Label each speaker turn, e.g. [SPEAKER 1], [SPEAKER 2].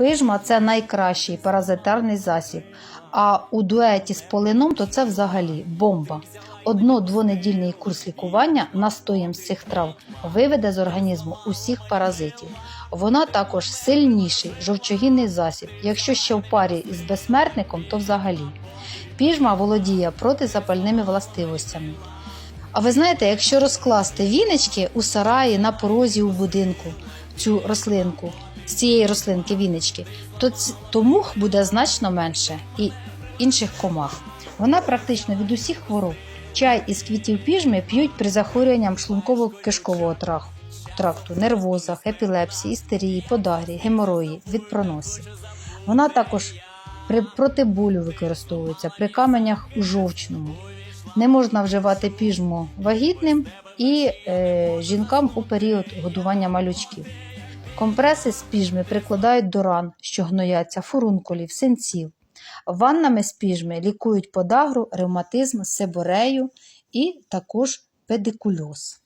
[SPEAKER 1] Пижма це найкращий паразитарний засіб. А у дуеті з полином то це взагалі бомба. Одно-двонедільний курс лікування настоєм з цих трав виведе з організму усіх паразитів. Вона також сильніший жовчогінний засіб. Якщо ще в парі із безсмертником, то взагалі. Піжма володіє протизапальними властивостями. А ви знаєте, якщо розкласти віночки у сараї на порозі у будинку, цю рослинку, з цієї рослинки віночки, то, то мух буде значно менше і інших комах. Вона практично від усіх хвороб. Чай із квітів піжми п'ють при захворюванням шлунково-кишкового тракту, нервозах, епілепсії, істерії, подагрі, геморої, від проносів. Вона також при протиболю використовується при каменях у жовчному. Не можна вживати піжму вагітним і е, жінкам у період годування малючків. Компреси з піжми прикладають до ран, що гнояться, фурункулів, синців. Ваннами з піжми лікують подагру, ревматизм, себорею і також педикульоз.